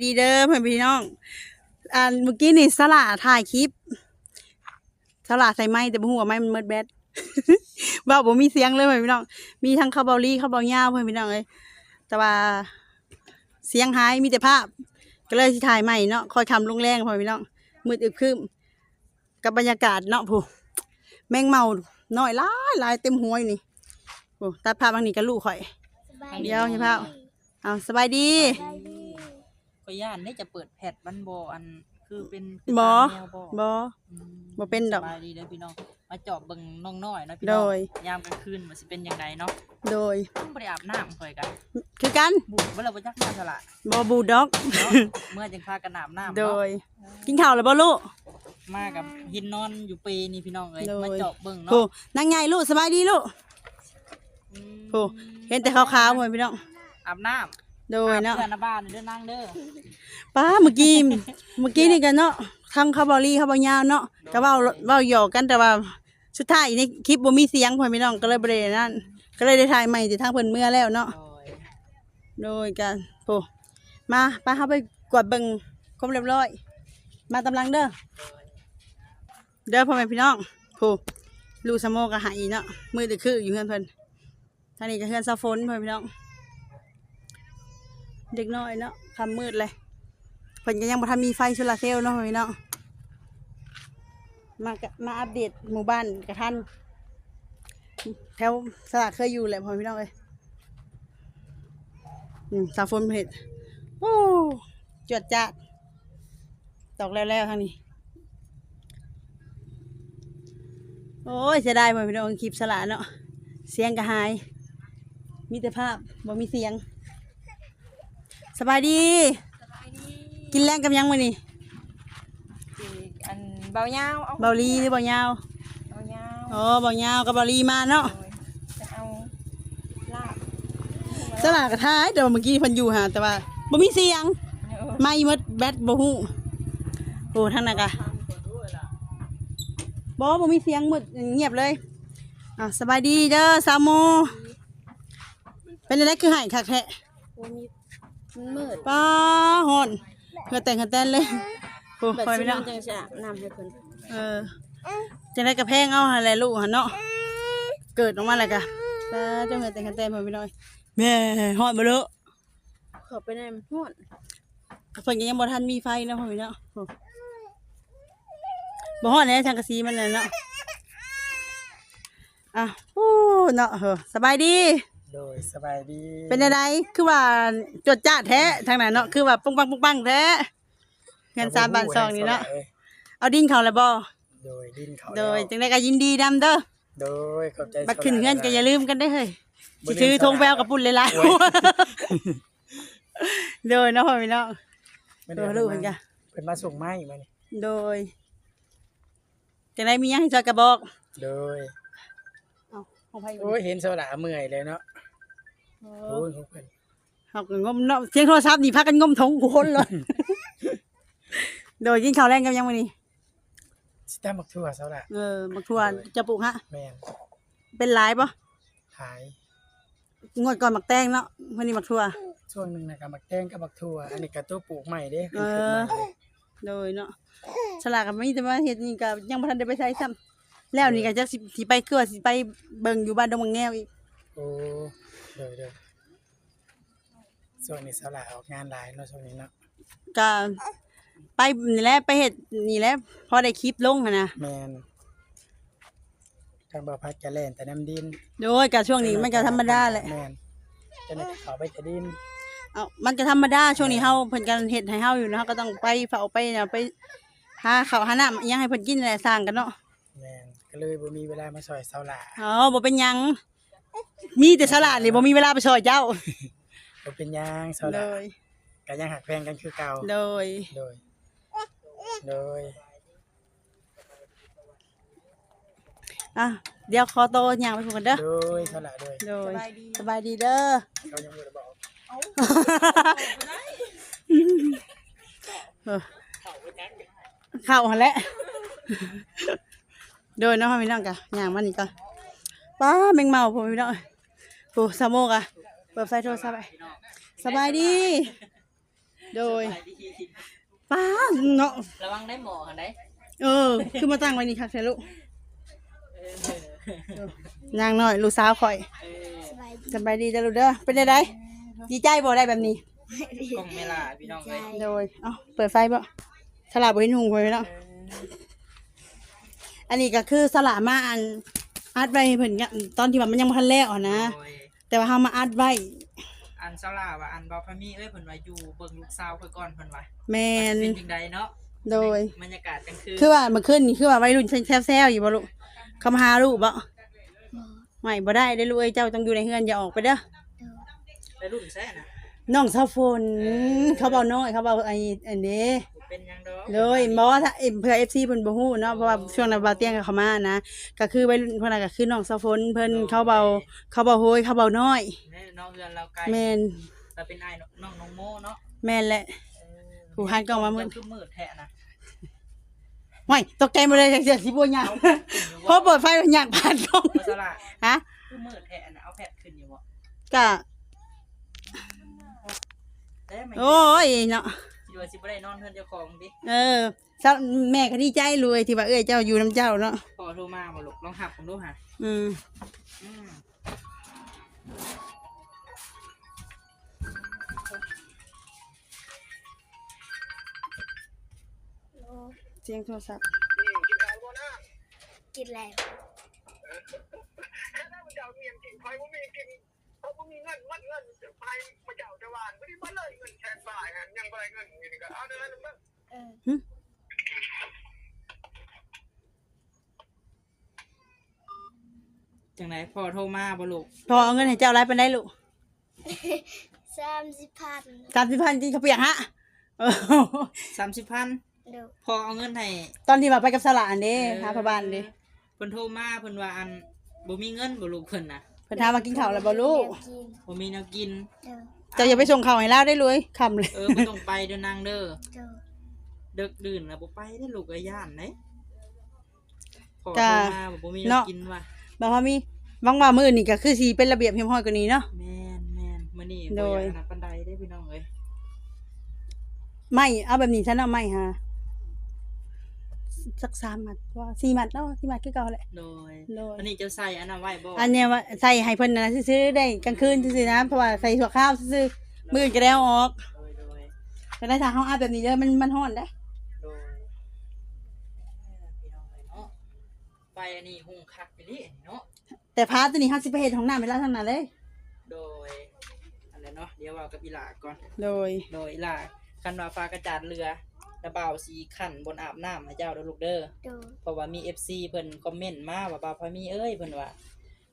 ดีเด้อเพื่อนพี่น้องอ่าเมื่อกี้นี่สละถ่ายคลิปสละใส่ไม้แต่บ่ฮู้ว่าไม้มันมืดแบดเว้าบ่มีเสียงเลยเพื่อนพี่น้อง มีทั้งคาร์บอลี่คาร์บอลยาวเพื่อนพี่น้องเอ้ยแต่ว่าเสียงหายมีแต่ภาพ ก็เลยถ่ายใหม่เนาะคอยคำลงแรงเพื่อนพี่น้องมืดอึบครึมกับบรรยากาศเนาะผู้แมงเมาน้อยหลายหลายเต็มหัวอยู่นี่โอ้ตัดภาพบางนี้ก็ลูกข่อย เดี๋ยวอย่าเผาเอาสบายดี ก็ย่านนี่จะเปิดแพทมันบ่อันคือเป็นบ่ ตามแนวบ่บ่ อืมบ่เป็นดอก สบายดีเด้อพี่น้อง มาเจอบเบิ่งน้องน้อยเนาะพี่โดน้องย ยามกลางคืนมันสิเป็นยังไงเนาะโดยต้องบ่ได้อาบน้ำข่อยกันคือกันบุกบ่เราบ่จักมาสละบอบูด็อก เนาะ เมื่อจังพากันอาบน้ำโดเนาะ ย กินข้าวแล้วบ่ลูก มากับหินนอนอยู่เปนี่พี่น้องเอ้ยโดย มาเจอบเบิ่งโอ้เนาะนั่งไงลูกสบายดีลูกอืมโอ้เห็นแต่ขาวๆหมดพี่น้องอาบน้ำ โดยเนาะอาบเพื่อนหน้าบ้านเด้อนั่งเด้อป้าเมื่อกี้เมื่อกี้นี่กันเนาะทั้งคาร์บอรี่คาร์บอยาวเนาะก็เว้าเว้าหยอกกันแต่ว่าสุดท้ายในคลิปบ่มีเสียงพ่อพี่น้องก็เลยบ่ได้นั่นก็เลยได้ถ่ายใหม่ที่ทางเพิ่นเมื่อแล้วเนาะโดยโดยกันโอ้มาป้าเฮาไปกวาดเบิ่งครบเรียบร้อย มาตำลังเด้อเด้อพ่อแม่พี่น้องผู้ลูกสะโมก็หายเนาะมือตึกคืออยู่เฮือนเพิ่นท่างนี้ก็เฮือนซาฝนพ่อแม่พี่น้อง เด็กน้อยเนาะคำมืดเลยเพิ่นก็ยังบ่ทันมีไฟโซลาเซลล์เนาะพ่อแม่พี่น้องมามาอัปเดตหมู่บ้านกับท่านแถวสระเคยอยู่แหละพ่อพี่น้องเอ้ยอืมซาฝนเผ็ดโอ้จวดจัดตอกแล้วๆทางนี้ โอ้ยเสียดายพ่อพี่น้องคลิปสละเนาะเสียงก็หาย มีแต่ภาพบ่มีเสียง สบายดีกินแรงกับยังมื้อนี่สิอันเบายาวเอาเบาลีหรือเบายาวเบายาวอ๋อเบายาวกับเบาลีมาเนาะโดยจะเอาลาบสลากกระท้ายแต่ว่าเมื่อกี้เพิ่นอยู่หาแต่ว่าบ่มีเสียงเออไม่หมดแบตบ่ฮู้โอ้ทางนั้นกะบ่บ่มีเสียงหมดเงียบเลยอะสบายดีเด้อสาวโมเป็นอะไรคือหายคักแท้วันนี้ มันมืดป้าหอนเพื่อแต่งกันแต้นเลยโอ้แบบคอยสิไม่ได้มันจังจะอาบน้ำให้เพิ่นเออจะได้กระแพงเอาอะไรลูกหันเนาะเกิดออกมาอะไรกะป้าเจ้าเงินแต่งกันแต้นพอพี่น้อยแม่หอดมาเลอะเขอไปในมันฮ้อนเพิ่นก็ยังบ่ทันมีไฟเนาะพ่อพี่เนาะโอ้บ่ฮอดแน่ทางกะสีมันน่ะเนาะอะโอ้เนาะเฮ้อสบายดี โดยสบายดีเป็นไดคือว่าจดจ้าแท้ทางนั้นเนาะคือว่าปุ้งปังปุ้งปังแท้เงินสามบาทสองนี่เนาะอ้ยเอาดินเขาแล้วบ่โดยดินเขาโดยแล้วจังได๋ก็ยินดีนํเด้อโดยขอบใจบัดขึ้นเงินก็อย่าลืมกันได้อเฮ้ยบ่สิลืมซื้อธงสละแปวกับปุ่นหลายโอ้ยๆโดยเนาะพ่อพี่เนาะไม่โดได้ยลูกเพิ่นก็เพิ่นมาส่งไม้มานี่โดยจังได๋มีหยังให้ช่วยก็บอก โดยเอาของไผโอ้ยเห็นโซดาเมื่อยเลยเนาะ โอ้โอ้ยของเพิ่นเอาก็งมเนาะเสียงโทรศัพท์นี่พากันงมทงกูคนเลย โดยกินข้าวแรงกันยังมื้อนี้ สิตามบักทั่วโซดาเออบักทวนจะปลูกฮะ แม่นเป็นหลายปะขาย งวดก่อนบักแตงเนาะวันนี้บักทั่ว ช่วงหนึงนะกับบักแตงกับบักทั่ว อันนี้ก็ตัวปลูกใหม่เด้เออโดยเนาะฉลากกับมีแต่ว่าเฮ็ดนี่ก็ยังบ่ทันได้ไปใช้ซ้ำแล้วนี่ก็จักสิสิไปคือว่าสิไปเบิ่งอยู่บ้านดงมังแงวอีกโอ้ โดยโดยช่วงนี้โซดาออกงานหลายเนาะช่วงนี้เนาะก็ไปนี่แหละไปเฮ็ดนี่แหละพอได้คลิปลงหั่นนะแม่นทางบ่อพัดจะแล่นแต่น้ำดินโดยก็ช่วงนี้มันก็ธรรมดาแหละแม่นจะได้เขาไปจะดินเอามันก็ธรรมดาช่วงนี้เฮาเพิ่นกันเฮ็ดให้เฮาอยู่เนาะก็ต้องไปเฝ้าไปเนี่ยไปหาข้าวหาน้ำอิหยังให้เพิ่นกินแหละสร้างกันเนาะแม่นก็เลยบ่มีเวลามาซอยเสาหลาอ๋อบ่เป็นหยัง มีแต่สลัดนี่บ่มีเวลาไปซอยเจ้าบ่เป็นหยังเสาหโดลายก็ยังหักแพงกันคือเก่าโดย โดยโดยอะเดี๋ยวขอโตวย่างไปพูดกันเด้อ โดยเสาหลาโดยโดย สบายดีเด้อ เขายังบ่ได้บอกเออเข้าหันแหละโดยเน้องพี่น้องกะย่างมานี่ก่อน ป้าแมงเมาพ่อพี่น้องโอ้สามโมกอะเปิดไฟโทรศัพท์ไปสบายดี โดยสบาดีป้าเนาะระวังได้หมอกันได้เออ คือมาตั้งไว้นี่คักแท้ลูกเออนางน้อย ลูกสาวข่อยเออสบายดีสบายดีจ้ะลูกเด้อเป็นได้ไดดีใจบ่ได้แบบนี้กล้องเวลาพี่น้องเลยโดยเอ้าเปิดไฟบ่สลาบ่เห็นหุงไว้เนาะเอออันนี้ก็คือสลามาอัน อัดไว้ให้เพิ่นเนี่ยตอนที่ว่ามันยังบ่ทันแล้วอะนะ โดยแต่ว่าเฮามาอัดไว้อันเศร้าลาว่าอันบอพามีเอ้ยเพิ่นว่าอยู่เบิ่งลูกสาวเพิ่นก่อนเพิ่นว่าแม่นเป็นจังไดเนาะโดย บรรยากาศกลางคืนคือว่าเมื่อคืนนี่คือว่าวัยรุ่นแซวๆอยู่บ่ลูกเขามาหาลูกบ่ไม่บ่ได้ได้อลูกเอ้ยเจ้าต้องอยู่ในเฮือนอย่าออกไปเด้อ แล้วรุ่นแซ่น่ะน้องเซาฝนเขาเบาน้อยเขาเบาไอ้อันนี้บ่ เป็นหยังดอกเลยบ่ว่าถ้าเอิ่มเพื่อ FC เพิ่นบ่ฮู้เนาะเพราะว่าช่วงนั้นบ่าวเตียงก็เข้ามานะก็คือวัยรุ่นคนนั้นก็คือน้องเซาฝนเพิ่นเขาเบาเขาเบาโหยเขาเบาน้อย แม่น้องเรือนเราไกลแม่นเราเป็นนายน้องน้องโมเนาะแม่นแหละ เออผู้หันกล้องมามืดเจ้คือมืดแท้นะห้ยตกใจหมดเลยจักเสียสิบ่ยากพอเปิดไฟแล้วยากผ่านกล้องมาสละฮะคือมืดแท้นะเอาแพดขึ้นอยู่บ่ก็ได้ไหมโอ้ยเนาะ สิว่าสิบ่ได้นอนเฮือนเจ้าของดิเออเจ้าแม่ก็ดีใจรวยที่ว่าเอ้ยเจ้าอยู่น้ำเจ้าเนาะพอโทรมาบ่ลูกลองหับผมดูหะอืมอืมโอ้เสียงโทรศัพท์กินแล้วถ้ามันจะเอาเงินกินใครว่ามีกิน เขาบ่มีเงินวัดเงินจะไปมาเจ้าจะวานไม่ได้มาเลยเงินแทนบ่ายฮะยังบ่ได้เงินนี่ก็เอาเด้อนะมึงเออจังไดพอโทรมาบ่ลูกพอเอาเงินให้เจ้าไรไปได้ลูกสามสิบพันสามสิบพันกินข้าเปียกฮะเออ30,000เดี๋ยวพอเอาเงินให้ตอนที่ว่าไปกับสลานเด้หาพระบานเด้เพิ่นโทรมาเพิ่นว่าอันบ่มีเงินบ่ลูกเพิ่นน่ะ เพิ่นถามว่ากินข้าวแล้วบ่ลูกกินบ่มีแนวกิน เดี๋ยวเจ้าอย่าไปส่งข้าวให้ลาวได้เลยคำเลยเออบ่ต้องไปเด้อนางเด้อเดี๋ยวเดึกดื่นแล้วบ่ไปได้อลูกเอ้ย่านเด้พอจ้าโทรมาบ่มีแนวเนาะกินว่ะบอกว่ามีหวังว่ามื้อนี้ก็คือสิเป็นระเบียบเรียบร้อยกว่านี้เนาะ แม่นแม่นมื้อนี้โดบ่ยอยากขนาดปานใดเด้อพี่น้องเอ้ย ไม่เอาแบบนี้ฉันเอาไม่ฮะ สักสามมัดว่าสี่มัดเนาะสี่มัดคือเก่าแหละโดยโดยอันนี้เจ้าใส่อันนั้นไว้บ่อันเนี้ยว่าใส่ให้เพิ่นนะซื้อๆได้กลางคืนซื้อๆนะเพราะว่าใส่ถั่วข้าวซื้อๆมื้อก็ได้เอาออกโดยโดยก็ได้ทางเฮาอาบแบบนี้เด้อมันมันร้อนเด้อโดยพี่น้องเอ้ยเนาะไปอันนี้หุงคักไปนี่เนาะแต่พาตัวนี้เฮาสิไปเฮ็ดของน้ำให้เราทั้งนั้นเลย โดยอันนั้นเนาะเดี๋ยวเอากับอีหลาก่อน โดยโดยอีหลาคันว่าฟ้ากระจาดเรือ ระเบาวสีขันบนอาบน้ำให้เจ้าเด้อลูกเด้อเดี๋ยวเพราะว่ามี FC เพิ่นคอมเมนต์มาว่าบ่าวพามีเอ้ยเพิ่นว่า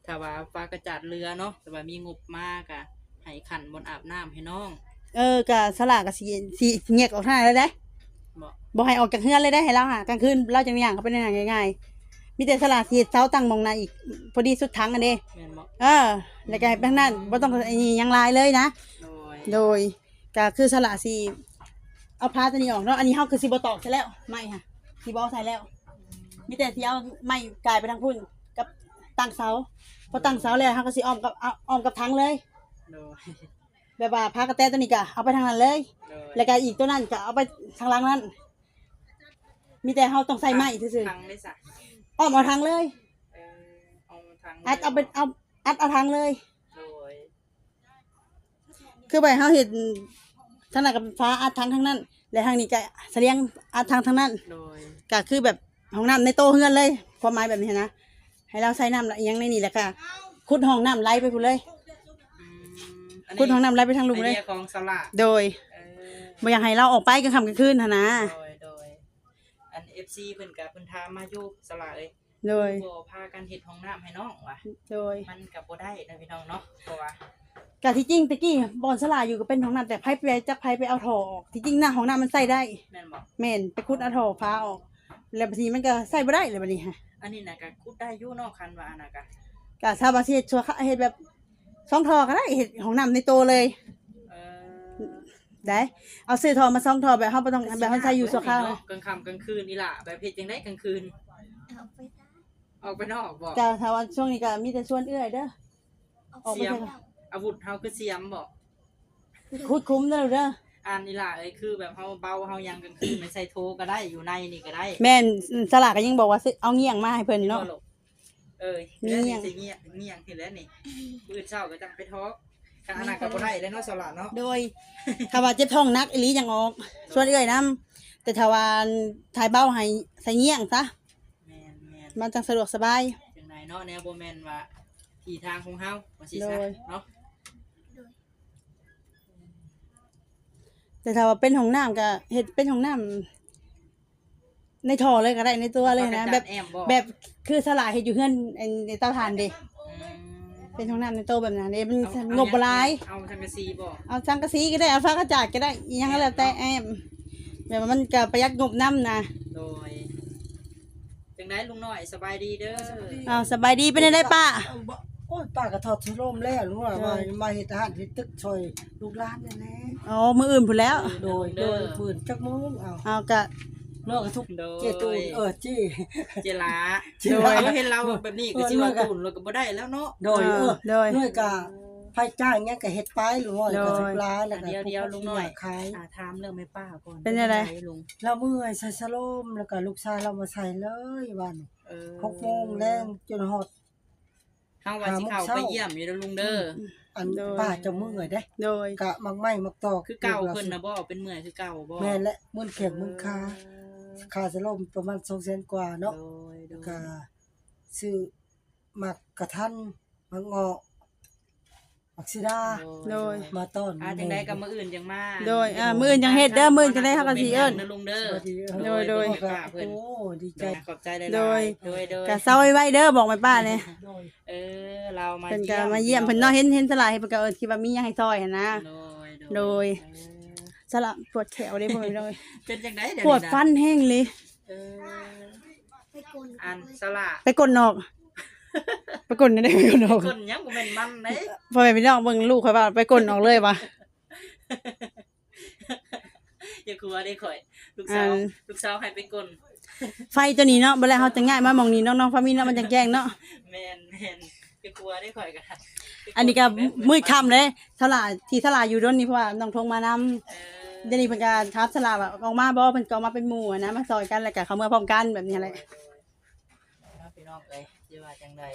ถ้าว่าฟ้ากระจาดเรือเนาะแต่ว่ามีงบมากอะให้ขันบนอาบน้ำให้น้องเออก็สลากก็สิสิเงียกออกทางนั้นเลยเด้บ่บ่ให้ออกจากเฮือนเลยได้ให้เราหากลางคืนเราจังอย่างเขาเป็นอย่างง่ายๆมีแต่สลากสิเซาตั้งมองหน้าอีกพอดีสุดทั้งอันเด้แม่นบ่เออแล้วก็ให้ไปทางนั้นบ่ต้องไอ้นี่หยังหลายเลยนะ โดยโดยก็คือสละสี เอาพาตัวนี้ออกเนาะอันนี้เฮาคือสิบ่ตอกใช่แล้วไม่ค่ะสิบ่เอาใส่แล้ว มีแต่ที่เอาไม้กลายไปทางพุ่นกับตั้งเสาพอตั้งเสาแล้วเฮาก็สิอ้อมกับเอาอ้อมกับทั้งเลยโดยแบบว่าพากระแตตัวนี้ก็เอาไปทางนั้นเลย โดยแล้วก็อีกตัวนั้นก็เอาไปทางหลังนั้น มีแต่เฮาต้องใส่ไม้ซื่อทางได้ซะๆอ้อมเอาทางเลยเออเอาทางอัดเอาเป็นเอาอัดเอาทางเลย โดยคือไปเฮาเห็น ทางนั้นกับฟ้าอัดทางทางนั้น และทางนี้ก็เสลียงอัดทางทางนั้นโดยก็คือแบบห้องน้ำในโตะเฮือนเลย ความหมายแบบนี้นะให้เราใส่น้ำละอิหยังในนี่แหละค่ะขุดห้องน้ำไหลไปพูนเลยอืมอันขุดห้องน้ำไหลไปทางลุมไอเลยเดียของสละโดยเออบ่อยากให้เราออกไปกลางค่ำกลางคืนหั่นนะโดยโดยอัน FC เพิ่นก็เพิ่นถามมาอยู่สละเอ้ยโดย บ่พากันเฮ็ดห้องน้ำให้น้องว่ะโดย มันก็บ่ได้นะพี่น้องเนาะเพราะว่า กะที่จริงตะกี้บอนสลาอยู่ก็เป็นห้องน้ำแต่ไผไปจักไผไปเอาท่อออกที่จริงหน้าห้องน้ำมันใส่ได้แม่นบ่แม่นไปขุดเอาท่อฟ้าออก แล้วบางทีมันก็ใส่บ่ได้เลยบัดนี้ฮะอันนี้น่ะก็คุดได้อยู่เนาะคันว่าอันน่ะก็ก็ถ้าว่าสิเฮ็ดชัวร์เฮ็ดแบบสองท่อก็ได้เฮ็ดห้องน้ำในโตเลยเออได้เอาซื้อท่อมาสองท่อแบบเฮาบ่ต้องแบบเฮาใช้อยู่ชั่วคราวเนาะกลางค่ำกลางคืนนี่ล่ะแบบเฮ็ดจังได๋กลางคืน เอาไปได้ออกไปนอกบ่ก็ถ้าว่าช่วงนี้ก็มีแต่ส่วนเอื้อยเด้อเอาออกไปไปเสียมเถอะ อาวุธเฮาคือเสียมบ่คุดคุ้มเด้อเด้ออันนี้ล่ะเอ้ยคือแบบเฮาเบาเฮายังกลางคืนไม่ใส่โทรก็ได้อยู่ในนี่ก็ได้แม่นสลากก็ยังบอกว่าซื้อเอาเงี้ยงมาให้เพิ่นเนาะบ่ลูกเออมีเงี้เงี้ยยงงสิเงี้ยงเงี้ยงที่แล้วนี่มื้อเช้าก็จังไปทอกคันอันนั้นก็บ่ได้แล้วเนาะสละเนาะโดยถ้าว่าเจ็บท้องนักอีหลีจังออกส่วนเอื้อยนํแต่ถ้าว่าถ่ายเบ้าให้ใส่เงี้ยงซะแม่นแม่นมันจังสะดวกสบาย จังไดเนาะแนวบ่แม่นว่าที่ทางของเฮาว่าสิซะโดยเนาะ แต่ถ้าว่าเป็นห้องน้ำก็เฮ็ดเป็นห้องน้ำในท่อเลยก็ได้ในตัวเลยนะ แบบแอมบ่แบบคือสลากเฮ็ดอยู่เฮือนไอ้ในเตาถ่านเด้อืมเป็นห้องน้ำในโตะแบบนั้นเด้มันเอางบบ่หลายเอาสังกะสีบ่เอาสังกะสีก็ได้เอาฟ้ากระจาดก็ได้อิหยังก็แล้วแต่แอมแบบว่ามันก็ประหยัดงบน้ำนะโดยจังไดลุงน้อยสบายดีเด้อเอาสบายดีเป็นได้ป้าบ่ โอ้ยป้าก็ทอดทุรมแล้วรู้ว่าใช่ว่ามาเฮ็ดอาหารที่ตึกช่วยลูกหลานนั่นแหละอ๋อมืออื่นพูนแล้วโดยโดยฝืนจักมุ้งเอาเอากะเลิกกับทุกโดยเจตูนเออจี้เจลาเจโดลายเห็นเราแบบนี้ก็สิว่าตุ่นเราก็บ่ได้แล้วเนาะโดยเออโดยหน่วยก็ไผจ้างเงี้ยก็เฮ็ดไปหรือว่าโดยก็ทุกหลายแล้วก็เดียวเดียวลุงน้อยขายอ่าถามเรื่องแม่ป้าก่อนเป็นอะไรลุงเราเมื่อยใส่สโลมแล้วก็ลูกชายเรามาใส่เลยวันเออ6โมงแรงจนฮอดเฮาว่าสิเข้าไปเยี่ยมอยู่เด้อลุงเด้ออันโดยป้าจะเมื่อยเด้โดยกะมักไม้มักตอกคือเก่าเพิ่นน่ะบ่เป็นเมื่อยคือเก่าบ่แม่นและมื้อแข็งมื้อคาค่าสโลมประมาณ200,000กว่าเนาะโดยโดยก็ซื้อหมักกระทันมักเงาะ มักซิดาโดย มาต้อนอ่าจังได๋ก็มื้ออื่นจังมาโดยอ่ามื้ออื่นจังเฮ็ดเด้อมื้ออื่นจังได้เฮาก็สิเอิ้นด้อลุงเด้อสวัสดีโดยโดยแม่ป้าเพิ่นโอ้ดีใจ ขอบใจหลายๆโดย โดยโดยกะเซาไว้เด้อบอกแม่ป้าเนี่ยโดยเออ เรามาเพิ่นก็มาเยี่ยมเพิ่นเนาะเห็นเห็นสลากเฮ็ดเพิ่นก็เอิ้นคิดว่ามีหยังให้ซอยหั่นนะ โดยโดย เออสลากปวดแขวเด้พ่อแม่พี่น้องเอ้ยเป็นจังได๋เดี๋ยวปวดฟันแห้งเลย เออไปกนอันสละไปกดนอก ไปกดได้ไปกดนอกคนยังบ่แม่นมันเด้พ่อแม่พี่น้องเบิ่งลูกข่อยว่าไปกดนอกเลยว่ะ อย่ากลัวได้ข่อย ลูกสาวอัน ลูกสาวให้ไปกลนไฟตัวนี้เนาะบ่แล้วเฮาจะง่ายมาหมองนี้น้องๆฟามีเนาะมันจังแจ้งเนาะ แม่นแม่นอย่ากลัวได้ข่อยก็อันนี้ก็มืดค่ำเลยสลาที่สลาอยู่ด้นนี้เพราะว่าน้องทงมานำเออเดี๋ยวนี้เพิ่นก็ทับสลาแบบออกมาบ่เพิ่นก็ออกมาเป็นหมู่อะนะมาซอยกันแล้วก็เข้าเมื่อพร้อมกันแบบนี้แหละเอาพี่น้องเอ้ย สิว่าจังได๋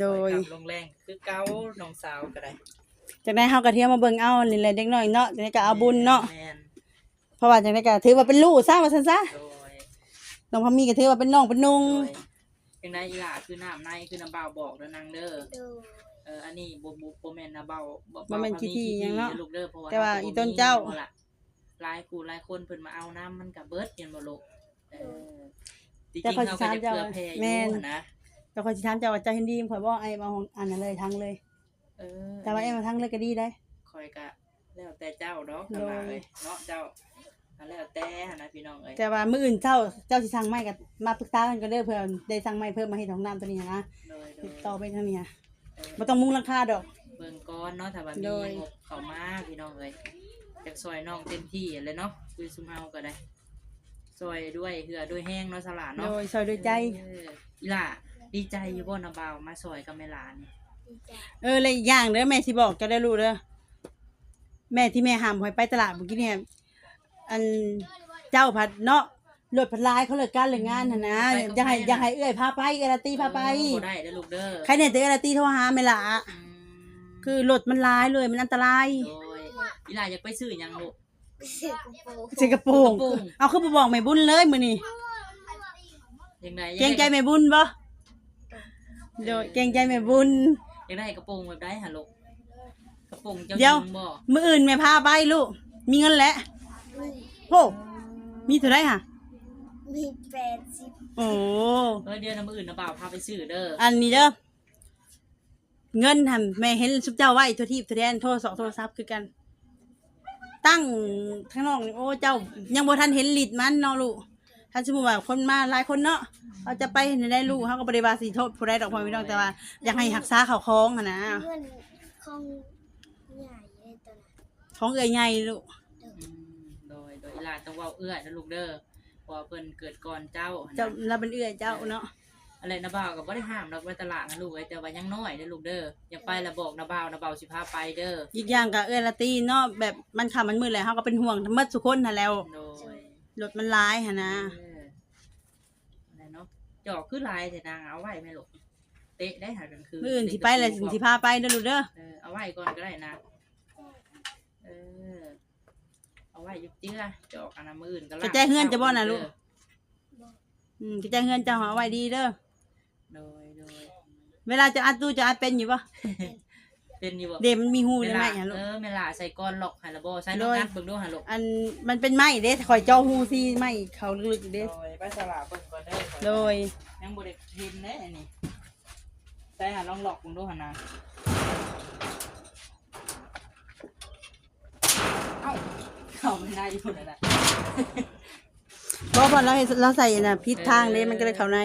โดยลงแรงคือเก่าน้องสาวก็ได้จากนั้นเฮาก็เที่ยวมาเบิ่งเอานี่แหละเด็กน้อยเนาะจากนั้นก็เอาบุญเนาะแม่นเพราะว่าจากนั้นก็ถือว่าเป็นลูกซะว่าซั่นซะโดยน้องพามีก็ถือว่าเป็นน้องเป็นนุ่งโดยจังได๋อีหล่าคือน้ำในคือน้ำเบาบอกเด้อนางเด้อดูเอออันนี้บ่บ่บ่แม่นนะเบาบ่บ่แม่นขี้ที่หยังเนาะลูกเด้อเพราะว่าแต่ว่ารก็บ่อีต้นเจ้ามีล่ะหลายกูหลายคนเพิ่นมาเอาน้ำมันก็เบิดเห็นบ่ลูกเออจริงๆแต่เขาข้ก็อยสิจะถามเพื่อเจ้าแผ่อแม่ยู่นนะ แต่คนสิถามเจ้าว่าเจ้าเห็นดีข่อยบ่ไอ้มาของอันนั้นเลยทั้งเลย เออแต่ว่าไอ้มาทั้งเลยก็ดีได้ คอยก็แล้วแต่เจ้าดอกโดยทำมาเลยเนาะเจ้าอันแล้วแต่หั่นนะพี่น้องเอ้ยแต่ว่ามื้ออื่นเจ้าเจ้าสิสั่งไม้ก็มาปรึกษากันก็เด้อเพื่อได้สั่งไม้เพิ่มมาให้ของน้ำตัวนี้นะโดยโดติยดต่อไปทางนี้นะเออบ่ต้องมุ่งราคาดอก เบิ่งก่อนเนาะถ้าว่ามีโดยงบเข้ามาพี่น้องเอ้ยจากซอยน้องเต็มที่เลยเนาะคุยซุมเฮาก็ได้ซอยด้วยเหือด้วยแห้งเนาะสลาโดเนาะยซอยด้วยใจเอออีหล่า ดีใจอยู่บ่นะบ่าวมาซอยกับแม่หลานนี่ดีใจเออเลยอีกอย่างเด้อแม่สิบอกจะได้รู้เด้อแม่ที่แม่ห้ามข่อยไปตลาดเมื่อกี้เนี่ยอันเจ้าผัดเนาะรถผัดลายเขาเลิกการเลิกงานหั่นนะอยากให้อยากให้เอื้อยพาไปเอื้อยละตีพาไป เออบ่ได้เด้อลูกเด้อใครเนี่ยแต่เอื้อยละตีโทรหาแม่ล่ะมคือรถมันลายเลยมันอันตราย โดยอีหล่าอยากไปซื้อหยังลูก เสือกระโปรงสิงคโปร์สิงคโปร์เอาคือบ่บอกแม่บุญเลยมื้อนี้ยังไงเกรงใจแม่บุญบ่ โดยเกรงใจแม่บุญยังได้กระโปรงแบบได้ฮะลูกกระโปรงเจ้าหเดี๋ยว ญิงบ่มื้ออื่นแม่พาไปลูก มีเงินแล้วมีโอ้มีเท่าไหร่ฮะมีแปดสิบโอ้ เออเดือนน้ำอื่นนะบ่าวพาไปซื้อเด้ออันนี้เด้อเงินทำแม่เห็นสุบเจ้าไว้โทรทีบโทรแทนโทรสองโทรศัพท์คือกัน ตั้งข้างนอกนี่โอ้เจ้า ยังบ่ทันเห็นลิดมันเนาะลูก ถ้าสมมุติว่าคนมาหลายคนเนาะเขาจะไปเห็นได้ลูกเขาก็บ่ได้ว่าสิโทษผู้ใดดอกพ่อพี่น้องแต่ว่าอยากให้รักษาเขาคองหั่นนะเงินของใหญ่เลยตัวนั้นของเอื้อยใหญ่ลูกอืมโดยโดยอีหลานต้องเว้าเอื้อยนะลูกเด้อเพราะว่าเพิ่นเกิดก่อนเจ้าเจ้าเราเป็นเอื้อยเจ้าเนาะอะไรนะบ่าวก็บ่ได้ห้ามดอกไปตลาดนะลูกเอ้ยแต่ว่ายังน้อยเด้อลูกเด้ออย่าไปและบอกนะบ่าวนะบ่าวสิพาไปเด้ออีกอย่างก็เอื้อละตีเนาะแบบมันค่ำมันมืดแล้วเฮาก็เป็นห่วงทั้งหมดทุกคนนั่นแหล้ว โดย รถมันร้ายหั่นนะเอออะไรเนาะจอกคือลายแต่นางเอาไว้ไหมลูกเตะได้หากลางคืนมื้ออื่นสิไปแล้วสิพาไปเด้อลูกเด้อเออเอาไว้ก่อนก็ได้นะเออเอาไว้อยุบเจื้อจอกอันนั้นมื้ออื่นก็ลากจะแจ้งเฮือนจะบ่น่ะลูกเด้ออืมสิแจ้งเฮือนเจ้าเอาไว้ดีเด้อโดยโดย เวลาจะอัดตู้จะอัดเป็นอยู่บ่ เป็นอยู่บ่เดมมันมีหูเวเลยไหมลาอะลูก เออเวลาใส่ก้อนหลอกไฮระโบใส่โดน้องยนัดเบิ่งดูหาลูกอันมันเป็นไม้เด้ข่อยเจ้าหูซี่ไม้เขาลึกๆโดเด้ยไปสลาเบิ่งก่อนเด้อโดยยังบ่ได้เห็นเด้อันนี้ใส่หาลองหลอกเบิ่งดูหานะเอ้าเข้าไม่ได้อยู่นั่นน่ะเพราะพอเราเห็นเราใส่น่ะพิษทางเด้มันก็เลยเข้าใน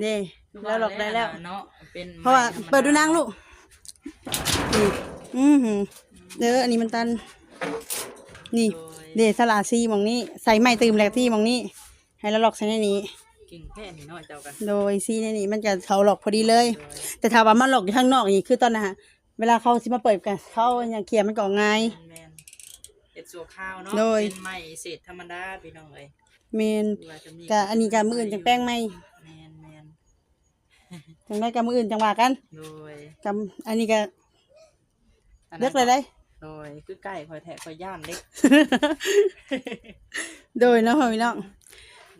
เด้แล้วหลอกได้แล้ว เนาะเป็นเพราะว่าไม้ธมเปิดดูนางลูกนี่ อือหือเด้ออันนี้มันตัน นี่โดยเดสลาซีหมองนี้ ใส่ไม้ตืมแหลกที่หมองนี้ ให้เราหลอกใส่ในนี้กิ่งแค่นี้เนาะเจ้ากันโดยซีในนี้มันจะเขาหลอกพอดีเลยโดยแต่ถ้าว่ามันหลอกอยู่ข้างนอกนี่คือตอนนั้นฮะเวลาเขาสิมาเปิดกันเขาอย่างเคลียร์มันก็ง่ายแม่นๆเห็ดสัวข้าวเนาะโดยเป็นไม้เศษธรรมดาพี่น้องเอ้ยเมนเวลาจะมีกะอันนี้กะมืออื่นจังแป้งไหมแม่นแม่น จังได้กะมืออื่นจังว่ากันโดยกะอันนี้กะอันเลืนั้อนกเลยได้โดยคือไก่คอยแทะคอยย่านเล็กโดยเนาะพ่อพี่น้อง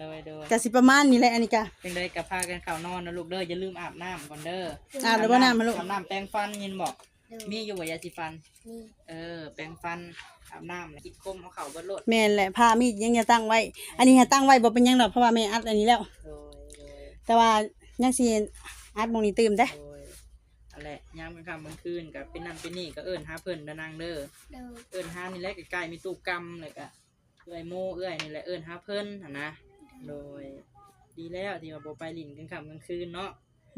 โดยโดยกะสิประมาณนี้แหละอันนี้กะเป็นได้กับพากันเข้านอนนะลูกเด้ออย่าลืมอาบน้ำก่อนเด้ออาบแล้วบ่น้ำมาลูกอาบน้ำแปรงฟันยินบอกโดยมีอยู่ว่ายาสีฟันนี่เออ แปรงฟันอาบน้ำแล้วกินก้มเอาเข่าเบดโลดแม่นแหละผ้ามีดยังจะตั้งไว้ อันนี้ให้ตั้งไว้บ่เป็นหยังดอกเพราะว่าแม่อัดอันนี้แล้วโดยโดยแต่ว่ายังสิ อัดหมองนี้ตื่มเด้โดยอะไรยามกลางค่ำกลางคืนกับเป็นนั่นเป็นนี่ก็เอิ้นหาเพิ่นเด้อนางเด้อ โดยเอิ้นหานี่แหละใกล้ๆมีตู้กำเลยก็เอื้อยโมเอื้อยนี่แหละเอิ้นหาเพิ่นหั่นนะโดย ดีแล้วที่ว่าบ่ไปลิ้นกลางค่ำกลางคืนเนาะ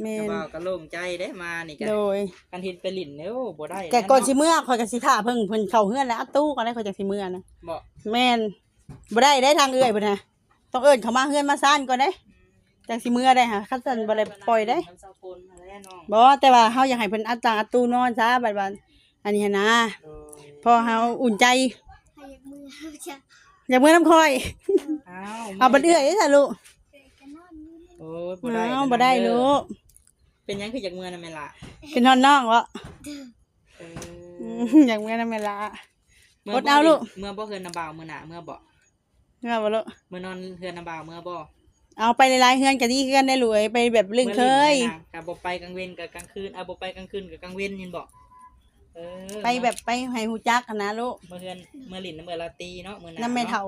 แม่ก็นว่าก็โล่งใจได้มานี่ก็โดยกันเฮ็ดไปลิ้นเนี่ยโอ้บ่ได้แต่ก่อนสิเาะเมื่อข่อยก็สิท่าเพิ่งเพิ่นเข้าเฮือนแล้วอัดตู้ก่อนได้ข่อยจังสิเมื่อนะบ่แม่นบ่ได้ได้ทางเอื้อยพุ่นน่ะต้องเอิ้นเขามาเฮือนมาซ่านก่อนได้ จังสิเมื่อได้ค่ะคันซั่นบ่ได้ปล่อยได้น้ำเศร้าคนมาแล้วน้องบ่แต่ว่าเฮาอยากให้เพิ่นอัดตางอัดตู้นอนซะบัดบัดอันนี้หั้นนะโดยพอเฮาอุ่นใจให้มือเขาจะอยากเมื่อน้ำค่อย อ้าวเอาบัดเอื้อยเด้อจ้ะลูกเกิดกันนอนอยู่นี่ โอ้ยบ่ได้อ้าวบ่ได้ลูกเป็นหยังคืออยากเมือน่ะแม่ล่ะเป็นนอนน้องวะเออือมอยากเมื่อน้ำเวลากดเอาลูก เมื่อบ่เฮือนน้ำบ่าวมื้อหน้าเมื่อบ่เมื่อบ่ลูกเมื่อนอนเฮือนน้ำบ่าวเมื่อบ่ เอาไปหลายๆเฮือนก็ดีคือกันได้รวยไปแบบลึงเคยมื่อลิ้นน่ะนะกับบ่ไปกลางเว้นกับกลางคืนเอาบ่ไปกลางคืนกับกลางเว้นยินบ่เออไปแบบไปให้ฮู้จักหั้นนะลูกเมื่อเฮือนเมื่อลิ้นน้ำเมื่อลาตรีเนาะมื้อหน้าน้ำแม่เฒ่า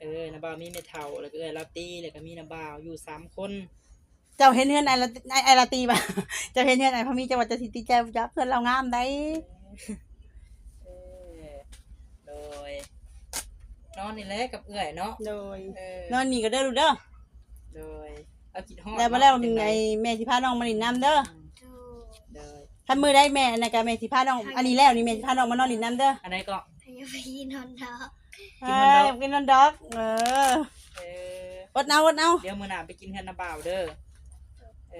เออน้ำบ่าวมีแม่เฒ่าแล้วก็เอ้ยลาตรีแล้วก็มีน้ำบ่าวอยู่สามคนเจ้าเห็นเฮือนไอละไอไอละตีบ่เจ้าเห็นเฮือนไอพะมีเจ้าว่าจะสิติใจฮู้จักเพื่อนเรางามได้เออโดยนอนนี่แหละกับเอื้อยเนาะโดยเออ นอนนี่ก็เด้อลูกเด้อ โดยเอาคิดฮอดแล้วบ่แล้วเป็นจังไงใดแม่สิพาน้องมาเลินน้ำเด้อโดยโดยถ้ามื้อได้แม่นะก็แม่สิพาน้อง อันนี้แล้วนี่แม่สิพาน้องมานอนเลินน้ำเด้ออันไหนก็ให้ไปนอนดอกกินนอนดอกเอ้ยกินนอนดอก เออเอออดเอาอดเอาเดี๋ยวมื้อหน้าไปกินเฮือนน้ำบ่าวเด้อเอ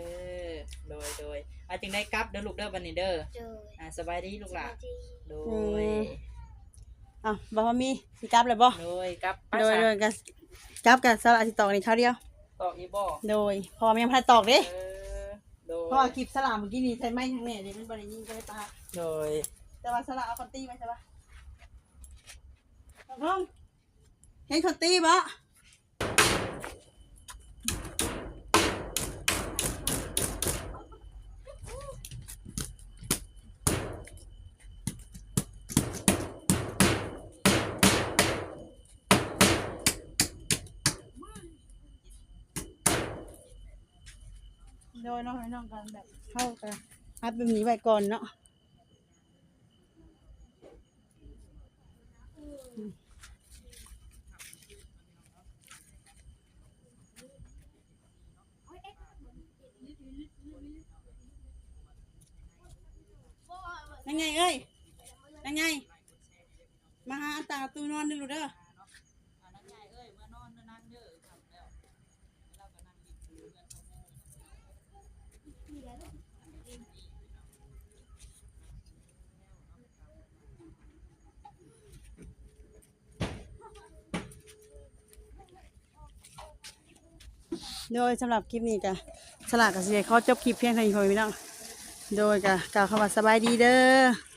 อโดยโดยเอาจึงได้กลับเด้อลูกเด้อบัดนี้เด้อโดยอ่าสบายดีลูกหล่ะดีโดยอะบ่พอมีสิกลับเลยบ่โดยกลับโดยโดยก็กลับกับสละสิตอกนี่เท่าเดียว ต่ออีบ่โดย พอมันยังพันตอกเด้เออโดยเพราะว่าคลิปสลามเมื่อกี้นี่ใช้ไม้ทั้งแม่เดี๋ยวมันบริยิงก็เลยตาโดยแต่ว่าสลามเอาคอนตี้ไหมใช่ปะตกลงเห็นคอนตี้ปะ โดยน้องให้น้องกันแบบเข้ากันอัดแบบนี้ไว้ก่อนเนาะนั่งไงเอ้ยนั่งไง มาหาตาตูนอนดิลูกเด้อ อ่านั่นไงเอ้ยเมื่อนอนนั่นเด้อครับแล้วเราก็นั่งดิบอยู่เรือน โดยสำหรับคลิปนี้ก็สลากกับเสียเขาจบคลิปเพียงเท่านี้พอพี่น้องโดยก็กล่าวคำว่าสบายดีเด้อ